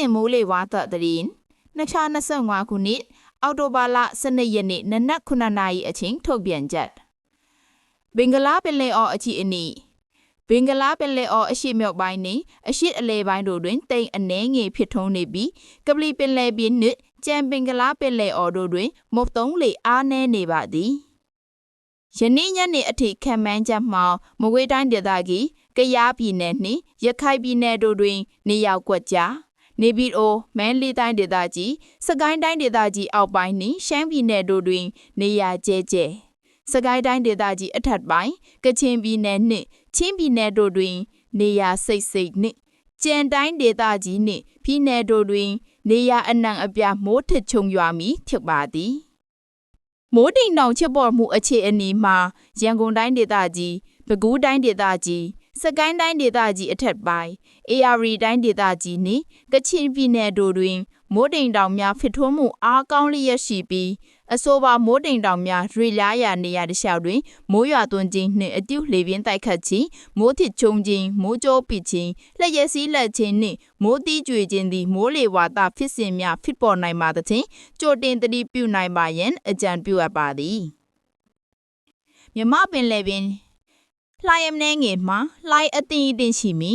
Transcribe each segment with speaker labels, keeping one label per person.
Speaker 1: င်မိုးလေဝါသသတင်း2025ခုနှစ်အောက်တိုဘာလ12ရက်နေ့နနက်9နာရီအချိန်ထုတ်ပြန်ချက်ဘင်္ဂလားပင်လယ်အော်အခြေအနေဘင်္ဂလားပင်လယ်အော်အရှေ့မြောက်ပိုင်းနှင့်အရှေ့အလယ်ပိုင်းတို့တွင်တိမ်အနှဲငယ်ဖြစ်ထွန်းနေပြီးကပလီပင်လယ်ပြင်နှင့်ကြံပင်္ဂလားပင်လယ်အော်တို့တွင်မုတ်သုံးလေအားနည်းနေပါသည်ယနေ့ညနေအထိခံမှန်းချက်မှာမကွေးတိုင်းဒေသကြီးကယားပြည်နယ်နှင့်ရခိုင်ပြည်နယ်တို့တွင် နေရောက်ကွက်ကြား နေပြည်တော်မန်းလေးတိုင်းဒေသကြီးစကိုင်းတိုင်းဒေသကြီးအောက်ပိုင်းနှင့်ရှမ်းပြည်နယ်တို့တွင် နေရာကျဲကျဲစကိုင်းတိုင်းဒေသကြီးအထက်ပိုင်းကချင်ပြည်နယ်နှင့်ချင်းပြည်နယ်တို့တွင် နေရာစိတ်စိတ်နှင့်ကြံတိုင်းဒေသကြီးနှင့်ပြည်နယ်တို့တွင် နေရာအနှံ့အပြားမိုးထစ်ချုံရွာမီဖြစ်ပါသည်မိုးတိမ်တောင်ချစ်ပေါ်မှုအခြေအနေမှာရန်ကုန်တိုင်းဒေသကြီးပဲခူးတိုင်းဒေသကြီး စကိုင်းတိုင်းဒေသကြီးအထက်ပိုင်း AR တိုင်းဒေသကြီးနှင့် ကချင်ပြည်နယ်တို့တွင် မိုးတိမ်တောင်များဖြစ်ထွန်းမှုအားကောင်းလျက်ရှိပြီး အဆိုပါမိုးတိမ်တောင်များရွေလားရာနေရာတစ်လျှောက်တွင် မိုးရွာသွန်းခြင်းနှင့်အကျူလေပြင်းတိုက်ခတ်ခြင်းမိုးထစ်ချုံခြင်းမိုးကြောပိခြင်းလက်ရစည်းလက်ခြင်းနှင့် မိုးတီးကြွေခြင်းသည် မိုးလေဝါသဖြစ်စဉ်များဖြစ်ပေါ်နိုင်ပါသဖြင့်ကြိုတင်သတိပြုနိုင်ပါရန် အကြံပြုအပ်ပါသည်မြမပင်လယ်ပင် လှိုင်းအနှဲငယ်မှာလှိုင်းအသင်အတင်ရှိမီ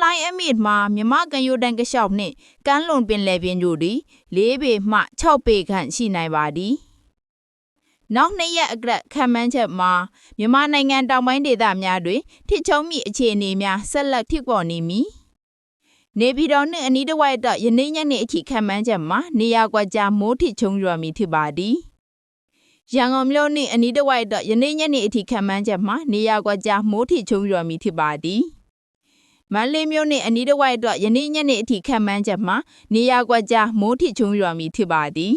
Speaker 1: လှိုင်းအမြင့်မှာမြမကန်ယိုတန်ကလျှောက်နှင့်ကမ်းလွန်ပင်လယ်ပြင်တို့သည်၄ပေမှ6ပေခန့်ရှိနိုင်ပါသည်နောက်နှစ်ရက်အကရက်ခံမှန်းချက်မှာမြန်မာနိုင်ငံတောင်ပိုင်းဒေသများတွင်ထစ်ချုံမိအခြေအနေများဆက်လက်ဖြစ်ပေါ်နေမည်နေပြည်တော်နှင့်အနီးတစ်ဝိုက်တော့ယနေ့ညနေအထိခံမှန်းချက်မှာနေရာကွက်ကြားမိုးထစ်ချုံရွာမည်ဖြစ်ပါသည် ရန်ကုန်မြို့နှင့်အနီးတစ်ဝိုက်တော့ယနေ့ညနေအထိခံမှန်းချက်မှာနေရာကွက်ကြားမိုးထစ်ချုံရွာမည်ဖြစ်ပါသည်မန္တလေးမြို့နှင့်အနီးတစ်ဝိုက်တော့ယနေ့ညနေအထိခံမှန်းချက်မှာနေရာကွက်ကြားမိုးထစ်ချုံရွာမည်ဖြစ်ပါသည်